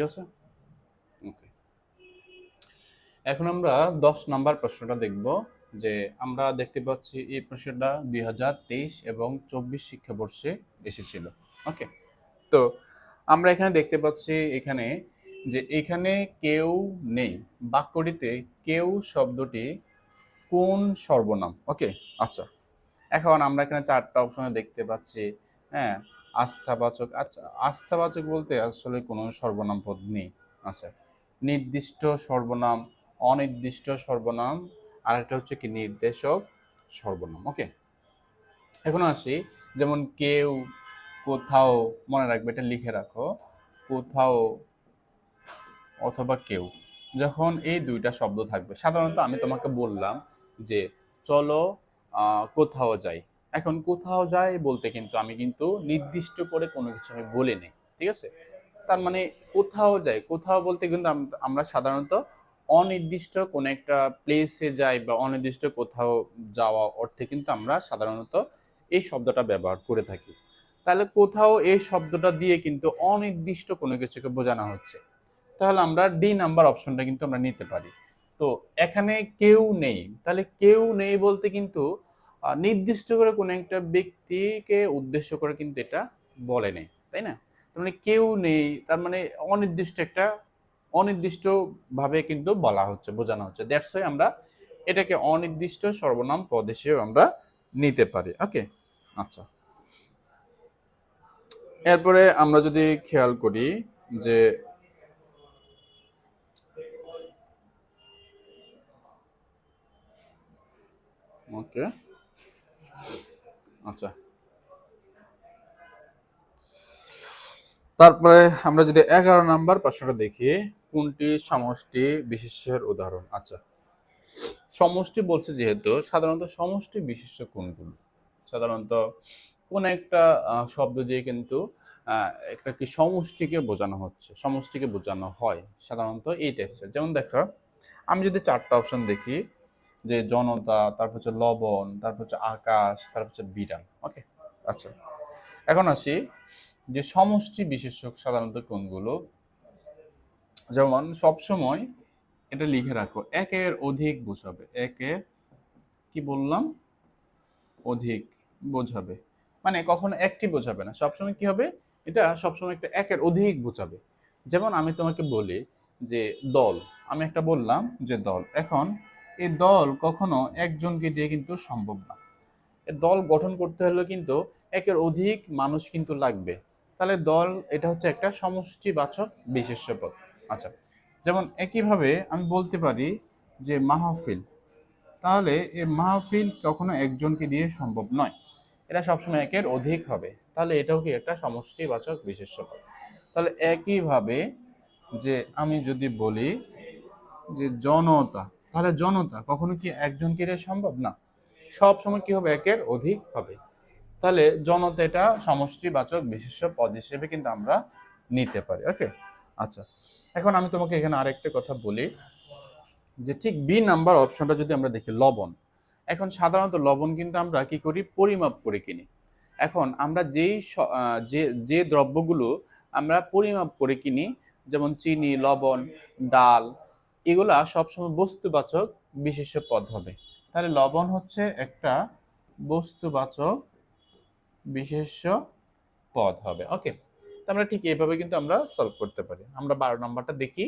ঠিক আছে? ওকে এখন আমরা দশ নাম্বার প্রশ্নটা দেখব যে আমরা দেখতে পাচ্ছি এই প্রশ্নটা দুই হাজার তেইশ এবং চব্বিশ শিক্ষাবর্ষে এসেছিল। ওকে তো আমরা এখানে দেখতে পাচ্ছি এখানে যে এখানে কেউ নেই, বাক্যটিতে কেউ শব্দটি কোন সর্বনাম? ওকে আচ্ছা। এখন আমরা এখানে চারটা অপশনে দেখতে পাচ্ছি হ্যাঁ আস্থাবাচক আচ্ছা আস্থাবাচক বলতে আসলে কোনো সর্বনাম পদ নেই। আচ্ছা নির্দিষ্ট সর্বনাম, অনির্দিষ্ট সর্বনাম আর একটা হচ্ছে কি নির্দেশক সর্বনাম, ওকে? এখন আসি, যেমন কেউ কোথাও, মনে রাখবে এটা লিখে রাখো, কোথাও অথবা কেউ, যখন এই দুইটা শব্দ থাকবে, সাধারণত আমি তোমাকে বললাম যে চলো কোথাও যাই এখন কোথাও যাই বলতে কিন্তু আমি কিন্তু নির্দিষ্ট করে কোনো কিছু আমি বলে নেই, ঠিক আছে? তার মানে কোথাও যায়, কোথাও বলতে কিন্তু আমরা সাধারণত অনির্দিষ্ট কোনো একটা প্লেসে যাই বা অনির্দিষ্ট কোথাও যাওয়া অর্থে কিন্তু আমরা সাধারণত এই শব্দটা ব্যবহার করে থাকি। তাহলে কোথাও এই শব্দটা দিয়ে কিন্তু অনির্দিষ্ট কোনো কিছুকে বোঝানো হচ্ছে। তাহলে আমরা ডি নাম্বার অপশনটা কিন্তু আমরা নিতে পারি। তো এখানে কেউ নেই, তাহলে কেউ নেই বলতে কিন্তু নির্দিষ্ট করে কোনো একটা ব্যক্তিকে উদ্দেশ্য করে কিন্তু এটা বলে নেই, তাই না? তার মানে কেউ নেই, তার মানে অনির্দিষ্ট একটা অনির্দিষ্ট ভাবে কিন্তু বলা হচ্ছে, বোঝানো হচ্ছে। দ্যাটস আমরা এটাকে অনির্দিষ্ট সর্বনাম পদ হিসেবে আমরা নিতে পারি ওকে আচ্ছা। এরপরে আমরা যদি খেয়াল করি যে ওকে আচ্ছা। তারপরে আমরা যদি এগারো নাম্বার প্রশ্নটা দেখি, কোনটি সমষ্টি বিশেষের উদাহরণ? আচ্ছা। সমষ্টি বলছে যেহেতু, সাধারণত সমষ্টি বিশেষ্য কোনগুলো? সাধারণত কোন একটা শব্দ দিয়ে কিন্তু একটা কি সমষ্টিকে বোঝানো হচ্ছে, সমষ্টিকে বোঝানো হয় সাধারণত এই টাইপসের যেমন দেখো, আমি যদি চারটা অপশন দেখি যে জনতা, তারপর হচ্ছে লবণ, তারপর হচ্ছে আকাশ, তারপর হচ্ছে বিরাম ওকে আচ্ছা। এখন আসি যে সমষ্টি বিশেষক সাধারণত কোনগুলো? যেমন সবসময় এটা লিখে রাখো, একের অধিক বোঝাবে। একের, কি বললাম? অধিক বোঝাবে। মানে কখনো একটি বোঝাবে না। সবসময় কি হবে? এটা সবসময় একটা একের অধিক বোঝাবে। যেমন আমি তোমাকে বলি যে দল, আমি একটা বললাম যে দল। এখন এই দল কখনো একজনকে দিয়ে কিন্তু সম্ভব না। এ দল গঠন করতে হলে কিন্তু একের অধিক মানুষ কিন্তু লাগবে। তাহলে দল, এটা হচ্ছে একটা সমষ্টিবাচক বিশেষ্য পদ আচ্ছা যেমন একইভাবে আমি বলতে পারি যে মাহফিল। তাহলে এই মাহফিল কখনো একজনকে দিয়ে সম্ভব নয়। এটা সবসময় একের অধিক হবে। তাহলে এটাও কি একটা সমষ্টিবাচক বিশেষ্য পদ তাহলে একইভাবে যে আমি যদি বলি যে জনতা তাহলে জনতা কখনো কি একজনকে দিয়ে সম্ভব? না। সব সময় কি হবে? একের অধিক হবে। তাহলে জনতা এটা সমষ্টিবাচক বিশেষ্য পদ হিসেবে কিন্তু আমরা নিতে পারি। ওকে? আচ্ছা। এখন আমি তোমাকে এখানে আরেকটা কথা বলি যে ঠিক বি নাম্বার অপশনটা যদি আমরা দেখি, লবণ। এখন সাধারণত লবণ কিন্তু আমরা কি করি? পরিমাপ করে কিনি। এখন আমরা যেই যে যে দ্রব্যগুলো আমরা পরিমাপ করে কিনি, যেমন চিনি, লবণ, ডাল এগুলা সবসময় বস্তুবাচক বিশেষ্য পদ হবে। তাহলে লবণ হচ্ছে একটা বস্তুবাচক বিশেষ্য পদ হবে। ওকে, তো আমরা ঠিক এইভাবে কিন্তু আমরা সলভ করতে পারি। আমরা বারো নম্বরটা দেখি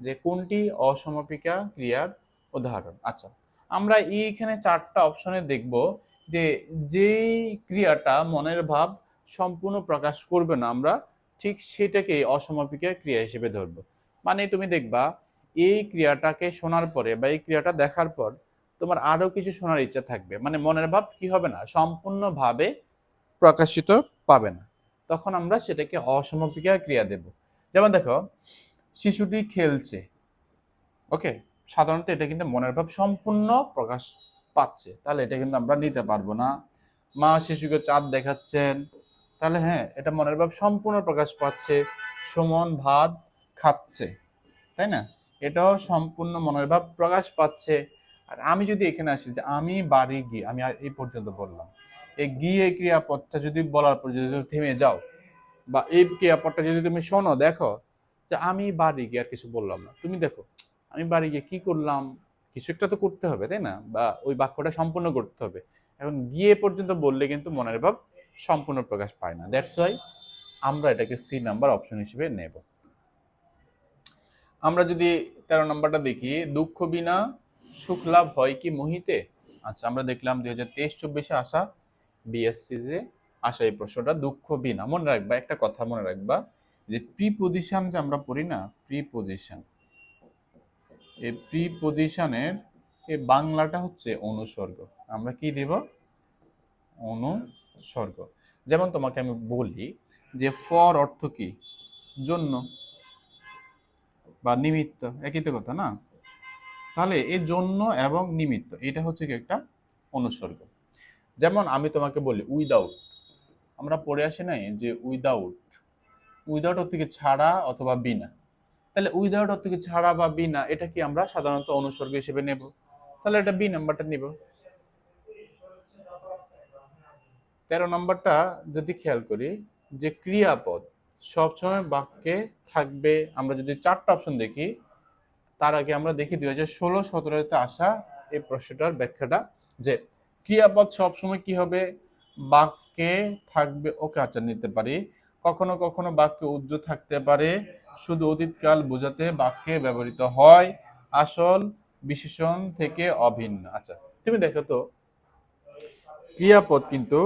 যে কোনটি অসমাপিকা ক্রিয়ার উদাহরণ। আচ্ছা আমরা এইখানে চারটা অপশনে দেখব যে যেই ক্রিয়াটা মনের ভাব সম্পূর্ণ প্রকাশ করবে না, আমরা ঠিক সেটাকে অসমাপিকা ক্রিয়া হিসেবে ধরবো। মানে তুমি দেখবা এই ক্রিয়াটাকে শোনার পরে বা এই ক্রিয়াটা দেখার পর তোমার আরও কিছু শোনার ইচ্ছা থাকবে। মানে মনের ভাব কি হবে না? সম্পূর্ণভাবে প্রকাশিত পাবে না। তখন আমরা সেটাকে অসমাপিকা ক্রিয়া দেব। যেমন দেখো, শিশুটি খেলছে, ওকে? সাধারণত এটা কিন্তু মনের ভাব সম্পূর্ণ প্রকাশ পাচ্ছে। তাহলে এটা কিন্তু আমরা নিতে পারব না। মা শিশুকে চাঁদ দেখাচ্ছেন, তাহলে হ্যাঁ এটা মনের ভাব সম্পূর্ণ প্রকাশ পাচ্ছে, সুমন ভাত খাচ্ছে, তাই না? এটাও সম্পূর্ণ মনের ভাব প্রকাশ পাচ্ছে। আর আমি যদি এখানে আসি যে আমি বাড়ি গিয়ে, আমি আর এই পর্যন্ত বললাম, এই গিয়ে ক্রিয়াপদটা যদি বলার পর যদি তুমি থেমে যাও, বা এই ক্রিয়াপদটা যদি তুমি শোনো, দেখো, যে আমি বাড়ি গিয়ে আর কিছু বললাম না। তুমি দেখো, আমি বাড়ি গিয়ে কি করলাম? কিছু একটা তো করতে হবে, তাই না? বা ওই বাক্যটা সম্পূর্ণ করতে হবে। এখন গিয়ে পর্যন্ত বললে কিন্তু মনের ভাব সম্পূর্ণ প্রকাশ পায় না। দ্যাটস ওয়াই আমরা এটাকে সি নাম্বার অপশন হিসেবে নেব। আমরা যদি তেরো নম্বরটা দেখি, দুঃখ বিনা সুখ লাভ হয় কি মোহিতে? আচ্ছা আমরা দেখলাম দুই হাজার তেইশ চব্বিশে আসা বিএসসি যে আসা এই প্রশ্নটা, দুঃখ বিনা। মনে রাখবা, একটা কথা মনে রাখবা, যে প্রি পজিশন যে আমরা পড়ি না প্রি পজিশন এই প্রি পজিশনের এই বাংলাটা হচ্ছে অনুসর্গ। আমরা কি দেব? অনুসর্গ। যেমন তোমাকে আমি বলি যে ফর অর্থ কি? জন্য। বা নিমিত্ত, একই তো কথা না? তাহলে এই জন্য এবং নিমিত্ত, এটা হচ্ছে কি একটা অনুসর্গ। যেমন আমি তোমাকে বলি উইদাউট আমরা পড়ে আসি নাই যে উইদাউট উইদাউট অর্থ কি ছাড়া অথবা বিনা। তাহলে উইদাউট অর্থ কি ছাড়া বা বিনা, এটা কি আমরা সাধারণত অনুসর্গ হিসেবে নেব? তাহলে এটা বি নাম্বারটা নিব। তেরো নাম্বারটা যদি খেয়াল করি, যে ক্রিয়াপদ সবসময় বাক্যে থাকবে। আমরা যদি চারটা অপশন দেখি, তার আগে আমরা দেখি দুই হাজার ষোলো, সতেরোতে আসা এই প্রশ্নটার ব্যাখ্যাটা যে ক্রিয়াপদ সবসময় কি হবে? বাক্যে থাকবে, ওকে আচ্ছা নিতে পারি। কখনো কখনো বাক্যে উজ্জ থাকতে পারে, শুধু অতীতকাল বোঝাতে বাক্যে ব্যবহৃত হয়, আসল বিশেষণ থেকে অভিন্ন। আচ্ছা তুমি দেখো তো, ক্রিয়াপদ কিন্তু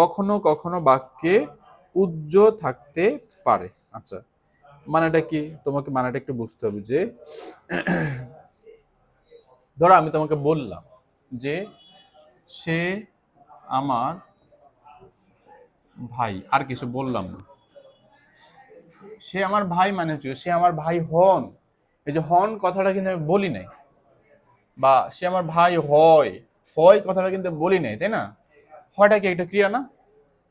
কখনো কখনো বাক্যে উজ্জ থাকতে পারে। আচ্ছা মানেটা কি? তোমাকে মানেটা একটু বুঝতে হবে যে, ধরো আমি তোমাকে বললাম যে, সে আমার ভাই, আর কিছু বললাম না। সে আমার ভাই মানে হচ্ছে সে আমার ভাই হন। এই যে হন কথাটা কিন্তু আমি বলি নাই। বা সে আমার ভাই হয়। হয় কথাটা কিন্তু বলি নাই, তাই না? হয়টা কি একটা ক্রিয়া না?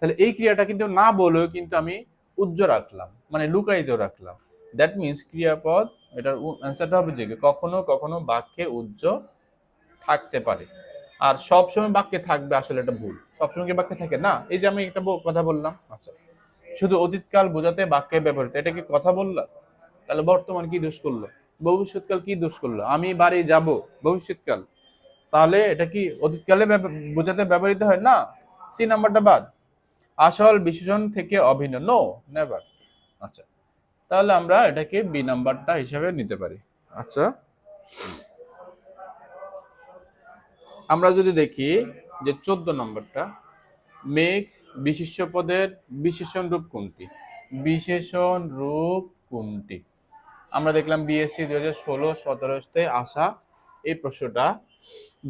তাহলে এই ক্রিয়াটা কিন্তু না বলেও কিন্তু আমি উজ্জ্ব রাখলাম মানে লুকায়িত রাখলাম। দ্যাট মিনস ক্রিয়াপদ, এটার অ্যান্সারটা হবে যে কখনো কখনো বাক্যে উজ্জ্ব থাকতে পারে। আর সবসময় বাক্যে থাকবে আসলে এটা ভুল। সবসময় কি বাক্যে থাকে? না, এই যে আমি একটা কথা বললাম আচ্ছা। শুধু অতীতকাল বোঝাতে বাক্যে ব্যবহৃত, এটা কি কথা বললাম তাহলে বর্তমান কি দোষ করল? ভবিষ্যৎকাল কি দোষ করল? আমি বাড়ি যাব ভবিষ্যৎকাল। তাহলে এটা কি অতীতকালে বোঝাতে ব্যবহৃত হয়? না, সি নাম্বারটা বাদ। আসল বিশেষণ থেকে অভিন্ন? নো নেভার আচ্ছা তাহলে আমরা এটাকে বি নাম্বারটা হিসাবে নিতে পারি। আচ্ছা আমরা যদি দেখি যে চোদ্দ নম্বরটা, মেঘ বিশেষ্য পদের বিশেষণ রূপ কোনটি? বিশেষণ রূপ কোনটি? আমরা দেখলাম বিএসসি দুই হাজার ষোলো, সতেরোতে আসা এই প্রশ্নটা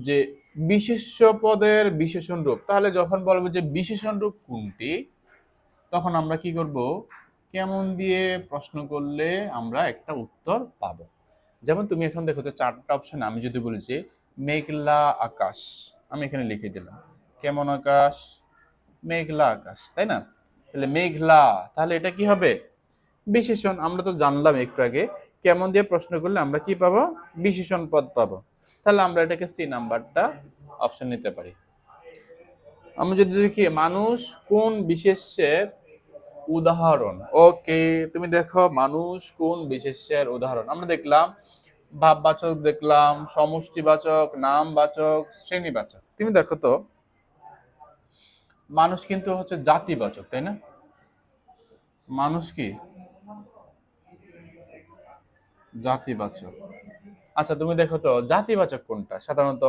যে বিশেষ্য পদের বিশেষণ রূপ, তাহলে যখন বলব যে বিশেষণ রূপ কোনটি, তখন আমরা কি করব? কেমন দিয়ে প্রশ্ন করলে আমরা একটা উত্তর পাবো? যেমন তুমি এখন দেখো তো চারটা অপশন আমি যদি বলি যে মেঘলা আকাশ, আমি এখানে লিখে দিলাম। কেমন আকাশ? মেঘলা আকাশ, তাই না? তাহলে মেঘলা, তাহলে এটা কি হবে? বিশেষণ, আমরা তো জানলাম একটু আগে। কেমন দিয়ে প্রশ্ন করলে আমরা কি পাবো? বিশেষণ পদ পাবো। তাহলে আমরা এটাকে সি নাম্বারটা অপশন নিতে পারি। আমি যদি দেখি, মানুষ কোন বিশেষের উদাহরণ? ওকে, তুমি দেখো, মানুষ কোন বিশেষের উদাহরণ? আমরা দেখলাম, ভাববাচক দেখলাম, সমষ্টিবাচক, নামবাচক, শ্রেণীবাচক। তুমি দেখো তো, মানুষ কিন্তু হচ্ছে জাতিবাচক, তাই না? মানুষ কি? জাতিবাচক। আচ্ছা তুমি দেখো তো, জাতিবাচক কোনটা? সাধারণত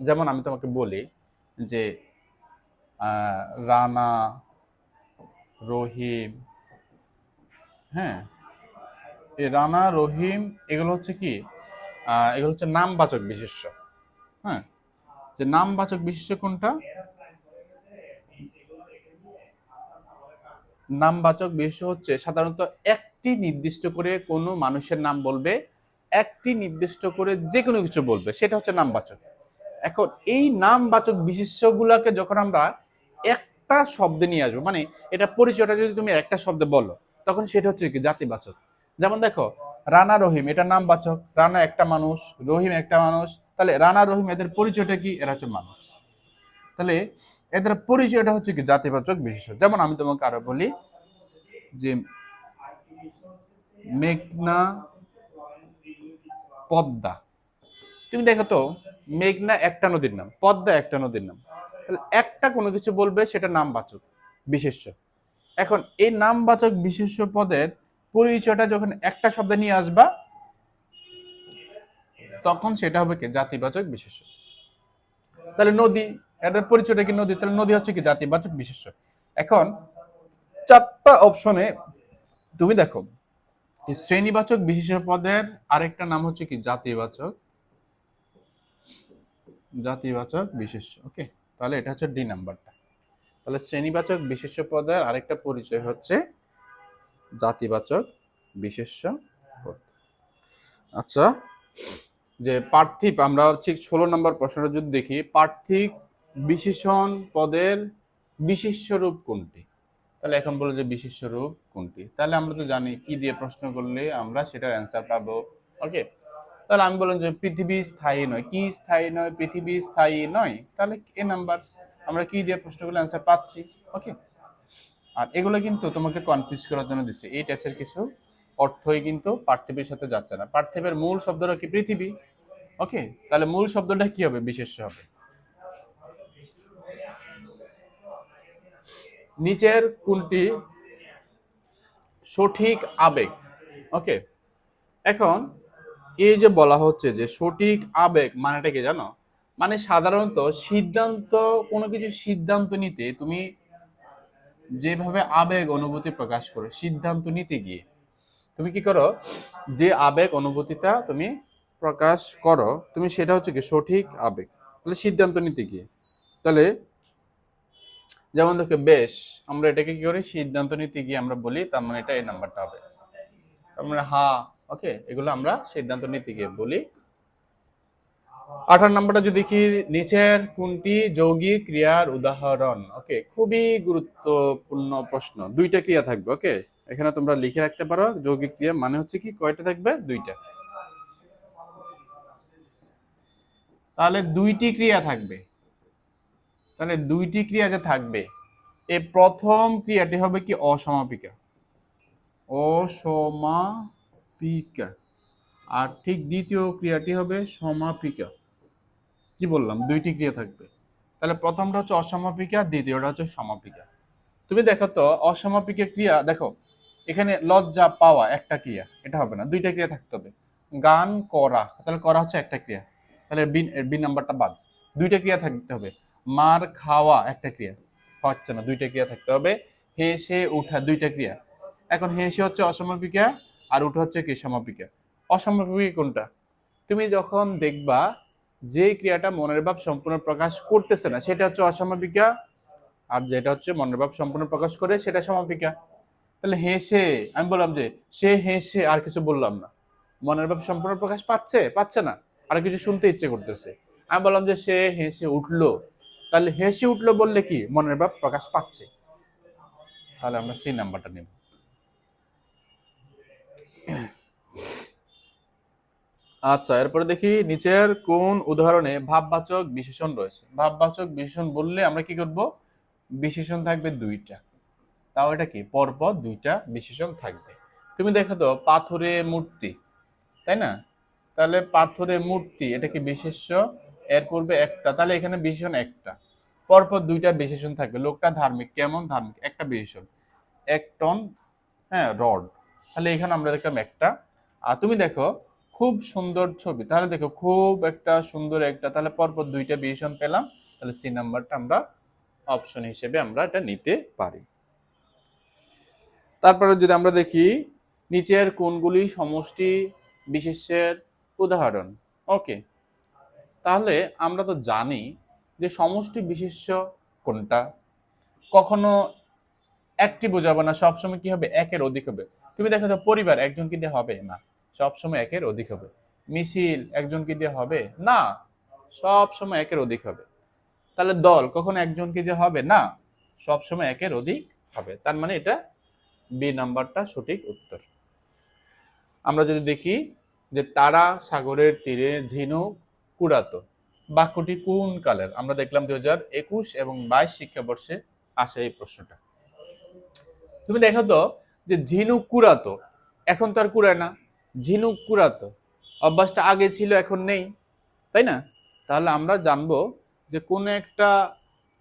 যেমন আমি তোমাকে বলি যে রানা, রহিম হ্যাঁ? এই রানা, রহিম এগুলো হচ্ছে কি? এগুলো হচ্ছে নামবাচক বিশেষ্য হ্যাঁ? যে নামবাচক বিশেষ্য কোনটা? নামবাচক বিশেষ্য হচ্ছে সাধারণত একটি নির্দিষ্ট করে কোনো মানুষের নাম বলবে একটি নির্দিষ্ট করে যে কোনো কিছু বলবে, সেটা হচ্ছে নামবাচক। এখন এই নামবাচক বিশেষ্যগুলোকে যখন আমরা একটা শব্দে নিয়ে আসব মানে এটা পরিচয়টা যদি তুমি একটা শব্দে বলো, তখন সেটা হচ্ছে কি? জাতিবাচক। যেমন দেখো, রানা রহিম, এটা নামবাচক। রানা একটা মানুষ, রহিম একটা মানুষ। তাহলে রানা, রহিম এদের পরিচয়টা কি? এরা হচ্ছে মানুষ। তাহলে এদের পরিচয়টা হচ্ছে কি? জাতিবাচক বিশেষ্য যেমন আমি তোমাকে আরও বলি যে, মেঘনা পদ্মা। তুমি দেখো তো, মেঘনা একটা নদীর নাম, পদ্মা একটা নদীর নাম। তাহলে একটা কোনো কিছু বলবে, সেটা নামবাচক, বিশেষ্য। এখন এই নামবাচক, বিশেষ্য পদের পরিচয়টা যখন একটা শব্দে নিয়ে আসবা, তখন সেটা হবে কি? জাতিবাচক, বিশেষ্য। তাহলে নদী, এটার পরিচয়টা কি নদী? তাহলে নদী হচ্ছে কি? জাতিবাচক, বিশেষ্য। এখন চারটা অপশনে তুমি দেখো শ্রেণীবাচক বিশেষ্য পদের আরেকটা নাম হচ্ছে কি? জাতিবাচক। জাতিবাচক বিশেষ ওকে, তাহলে এটা হচ্ছে ডি নাম্বারটা। তাহলে শ্রেণীবাচক বিশেষ পদের আরেকটা পরিচয় হচ্ছে জাতিবাচক বিশেষ পদ আচ্ছা যে পার্থিব, আমরা ঠিক ষোলো নম্বর প্রশ্নটা যদি দেখি, পার্থিব বিশেষণ পদের বিশেষ্য রূপ কোনটি? তাহলে এখন বলে যে বিশেষ্য রূপ কোনটি? তাহলে আমরা তো জানি কি দিয়ে প্রশ্ন করলে আমরা সেটার অ্যান্সার পাবো। ওকে তাহলে আমি বললাম যে পৃথিবী স্থায়ী নয়। কি স্থায়ী নয়? পৃথিবী স্থায়ী নয়? তাহলে এ নাম্বার আমরা কি দিয়ে প্রশ্ন করলে অ্যান্সার পাচ্ছি? ওকে আর এগুলো কিন্তু তোমাকে কনফিউজ করার জন্য দিচ্ছে। এই টাইপসের কিছু অর্থই কিন্তু পার্থিবের সাথে যাচ্ছে না। পার্থিবের মূল শব্দটা কি? পৃথিবী। ওকে তাহলে মূল শব্দটা কি হবে? বিশেষ্য হবে। নিচের কোনটি? সঠিক আবেগ। ওকে। এখন এই যে বলা হচ্ছে যে সঠিক আবেগ মানেটা কি জানো? মানে সাধারণত সিদ্ধান্ত, কোনো কিছু সিদ্ধান্ত নিতে তুমি যেভাবে আবেগ অনুভূতি প্রকাশ করো, সিদ্ধান্ত নিতে গিয়ে তুমি কি করো? যে আবেগ অনুভূতিটা তুমি প্রকাশ করো, তুমি সেটা হচ্ছে কি সঠিক আবেগ। তাহলে সিদ্ধান্ত নিতে গিয়ে। তাহলে যেমন দেখো, বেশ, আমরা এটাকে কি করি? সিদ্ধান্ত নিতে গিয়ে আমরা বলি, তার মানে এটা এই নাম্বারটা হবে। তার মানে হা, ওকে, এগুলো আমরা সিদ্ধান্ত নিতে গিয়ে বলি। আঠার নাম্বারটা যদি দেখি, নিচের কোনটি? যৌগিক ক্রিয়ার উদাহরণ। ওকে, খুবই গুরুত্বপূর্ণ প্রশ্ন। দুইটা ক্রিয়া থাকবে, ওকে? এখানে তোমরা লিখে রাখতে পারো, যৌগিক ক্রিয়া মানে হচ্ছে কি? কয়টা থাকবে? দুইটা। তাহলে দুইটি ক্রিয়া থাকবে। তাহলে দুইটি ক্রিয়া যে থাকবে এই প্রথম ক্রিয়াটি হবে কি অসমাপিকা? অসমাপিকা। আর ঠিক দ্বিতীয় ক্রিয়াটি হবে সমাপিকা। কি বললাম? দুইটি ক্রিয়া থাকবে। তাহলে প্রথমটা হচ্ছে অসমাপিকা, দ্বিতীয়টা হচ্ছে সমাপিকা। তুমি দেখো তো, অসমাপিকা ক্রিয়া, দেখো, এখানে লজ্জা পাওয়া একটা ক্রিয়া, এটা হবে না, দুইটা ক্রিয়া থাকতে হবে। গান করা, তাহলে করা হচ্ছে একটা ক্রিয়া। তাহলে বি নাম্বারটা বাদ। দুইটা ক্রিয়া থাকতে হবে। মার খাওয়া একটা ক্রিয়া। হচ্ছে না, দুইটা ক্রিয়া থাকতে হবে। হেসে উঠা, দুইটা ক্রিয়া। এখন হেসে হচ্ছে অসমাপিকা আর উঠা হচ্ছে কি সমাপিকা অসমাপিকা কোনটা? তুমি যখন দেখবা যে ক্রিয়াটা মনের ভাব সম্পূর্ণ প্রকাশ করতেছে না, সেটা হচ্ছে অসমাপিকা আর যেটা হচ্ছে মনের ভাব সম্পূর্ণ প্রকাশ করে, সেটা সমাপিকা তাহলে হেসে আমি বললাম যে সে হেসে আর কিছু বললাম না। মনের ভাব সম্পূর্ণ প্রকাশ পাচ্ছে পাচ্ছে না। আর কিছু শুনতে ইচ্ছে করতেছে। আমি বললাম যে সে হেসে উঠল। তাহলে হেসে উঠল বললে কি মনের ভাব প্রকাশ পাচ্ছে? তাহলে আমরা সেই নাম্বারটা নেব। আচ্ছা এরপরে দেখি নিচের কোন উদাহরণে ভাববাচক বিশেষণ রয়েছে? ভাববাচক বিশেষণ বললে আমরা কি করব? বিশেষণ থাকবে দুইটা। তাও এটা কি? পরপর দুইটা বিশেষণ থাকবে। তুমি দেখো তো, পাথরে মূর্তি, তাই না? তাহলে পাথরে মূর্তি, এটা কি বিশেষ্য? এর পূর্বে একটা, তাহলে এখানে বিশেষণ একটা। পরপর দুইটা বিশেষণ থাকবে। লোকটা ধার্মিক, কেমন ধার্মিক? একটা বিশেষণ। এক টন হ্যাঁ রড। তাহলে এখানে আমরা দেখলাম একটা। আর তুমি দেখো, খুব সুন্দর ছবি। তাহলে দেখো, খুব একটা সুন্দর একটা, তাহলে পরপর দুইটা বিশেষণ পেলাম। তাহলে সি নাম্বারটা আমরা অপশন হিসেবে আমরা এটা নিতে পারি। তারপরে যদি আমরা দেখি, নিচের কোনগুলি সমষ্টি বিশেষের উদাহরণ? ওকে তাহলে আমরা তো জানি যে সমষ্টি বিশেষ্য কোনটা। কখনো একটি বোঝাবো না, সবসময় কি হবে? একের অধিক হবে। তুমি দেখো পরিবার একজন কি দিয়ে হবে? না, সবসময় একের অধিক হবে। মিছিল একজন কি দিয়ে হবে? না সব সময় একের অধিক হবে। তাহলে দল কখনো একজন কি দিয়ে হবে? না সব সময় একের অধিক হবে। তার মানে এটা বি নাম্বারটা সঠিক উত্তর। আমরা যদি দেখি যে তারা সাগরের তীরে ঝিনুক কুড়াতো। বাক্যটি কোন কালের? আমরা দেখলাম দুই হাজার একুশ এবং বাইশ শিক্ষাবর্ষে আসে এই প্রশ্নটা। তুমি দেখো তো যে ঝিনুক কুড়াতো, এখন তো আর কুড়ায় না। ঝিনুক কুড়াতো, অভ্যাসটা আগে ছিল, এখন নেই, তাই না? তাহলে আমরা জানব যে কোন একটা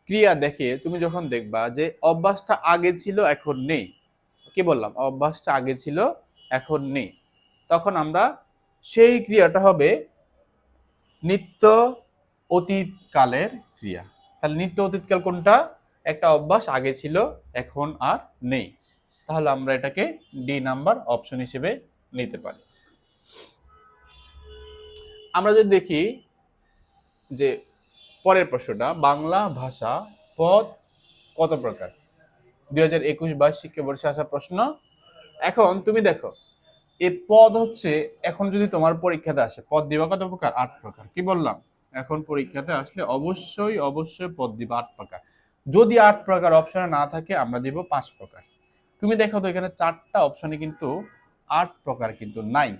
ক্রিয়া দেখে তুমি যখন দেখবা যে অভ্যাসটা আগে ছিল, এখন নেই। কি বললাম? অভ্যাসটা আগে ছিল, এখন নেই। তখন আমরা সেই ক্রিয়াটা হবে নিত্য অতীতকালের ক্রিয়া। তাহলে নিত্য অতীতকাল কোনটা? একটা অভ্যাস আগে ছিল, এখন আর নেই। তাহলে আমরা এটাকে ডি নাম্বার অপশন হিসেবে নিতে পারি। আমরা যদি দেখি যে পরের প্রশ্নটা, বাংলা ভাষা পদ কত প্রকার? দুই হাজার একুশ বাইশ শিক্ষাবর্ষে আসা প্রশ্ন। এখন তুমি দেখো এই পদ হচ্ছে এখন যদি তোমার পরীক্ষাতে আসে, পদ দিবা কত প্রকার? আট প্রকার। কি বললাম? এখন পরীক্ষাতে আসলে অবশ্যই অবশ্যই পদ দিবা আট প্রকার। যদি আট প্রকার অপশনে না থাকে, আমরা দিব পাঁচ প্রকার। তুমি দেখো তো, এখানে চারটা অপশনে কিন্তু আট প্রকার কিন্তু নাই।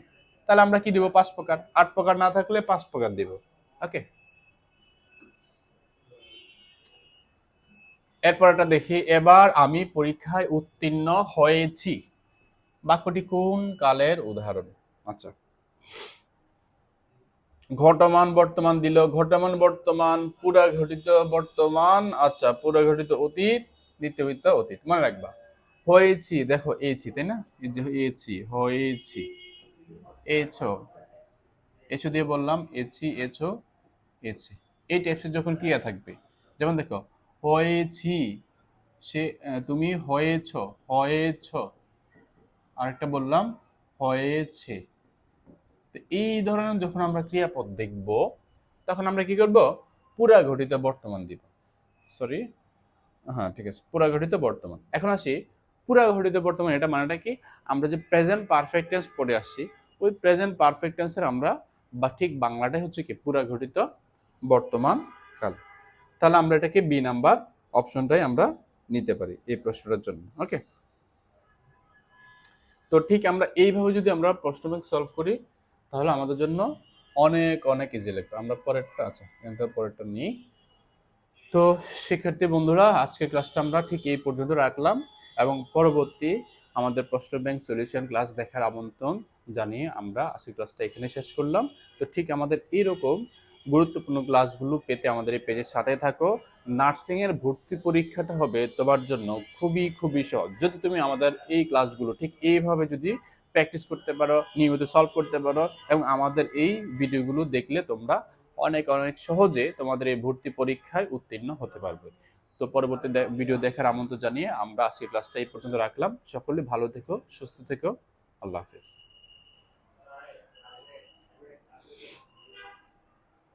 তাহলে আমরা কি দিব পাঁচ প্রকার? আট প্রকার না থাকলে পাঁচ প্রকার দিব। ওকে এরপর এটা দেখি। এবার আমি পরীক্ষায় উত্তীর্ণ হয়েছি। বাক্যটি কোন কালের উদাহরণ? আচ্ছা। ঘটমান বর্তমান দিল, ঘটমান বর্তমান, পুরা ঘটিত বর্তমান আচ্ছা পুরা ঘটিত অতীত নিত্যবিত অতীত, মনে রাখবা। হয়েছি, দেখো, এছি, তাই না? এছি, হয়েছি, এছো এছো দিয়ে বললাম, এছি, এছো, এছি। এই টাইপসের যখন ক্রিয়া থাকবে, যেমন দেখো, হয়েছি, সে তুমি হয়েছ হয়েছ আরেকটা বললাম, হয়েছে। তো এই ধরনের যখন আমরা ক্রিয়াপদ দেখব, তখন আমরা কি করব? পুরা ঘটিত বর্তমান দিব। সরি হ্যাঁ ঠিক আছে পুরা ঘটিত বর্তমান। এখন আসি পুরা ঘটিত বর্তমান, এটা মানেটা কি? আমরা যে প্রেজেন্ট পারফেক্ট টেন্স পড়ে আসছি, ওই প্রেজেন্ট পারফেক্ট টেন্সের আমরা বা ঠিক বাংলাটাই হচ্ছে কি? পুরা ঘটিত বর্তমান কাল। তাহলে আমরা এটাকে বি নাম্বার অপশনটাই আমরা নিতে পারি এই প্রশ্নটার জন্য ওকে তো ঠিক আমরা এইভাবে যদি আমরা প্রশ্ন ব্যাংক সলভ করি, তাহলে আমাদের জন্য অনেক অনেক ইজি লাগবে আমরা পরেরটা আচ্ছা এখানকার পরেরটা নিই। তো শিক্ষার্থী বন্ধুরা আজকের ক্লাসটা আমরা ঠিক এই পর্যন্ত রাখলাম এবং পরবর্তী আমাদের প্রশ্ন ব্যাংক সলিউশন ক্লাস দেখার আমন্ত্রণ জানিয়ে আমরা আজকের ক্লাসটা এখানে শেষ করলাম। তো ঠিক আমাদের এইরকম গুরুত্বপূর্ণ ক্লাসগুলো পেতে আমাদের এই পেজের সাথে থাকো। নার্সিং এর ভর্তি পরীক্ষাটা হবে তোমার জন্য খুবই খুবই সহজ। যদি তুমি আমাদের এই ক্লাসগুলো ঠিক এইভাবে যদি প্র্যাকটিস করতে পারো, নিয়মিত সলভ করতে পারো এবং আমাদের এই ভিডিওগুলো দেখলে তোমরা অনেক অনেক সহজে তোমাদের এই ভর্তি পরীক্ষায় উত্তীর্ণ হতে পারবে। তো পরবর্তী ভিডিও দেখার আমন্ত্রণ জানিয়ে আমরা আজকের ক্লাসটা এই পর্যন্ত রাখলাম। সকলে ভালো থেকো, সুস্থ থেকো। আল্লাহ হাফেজ।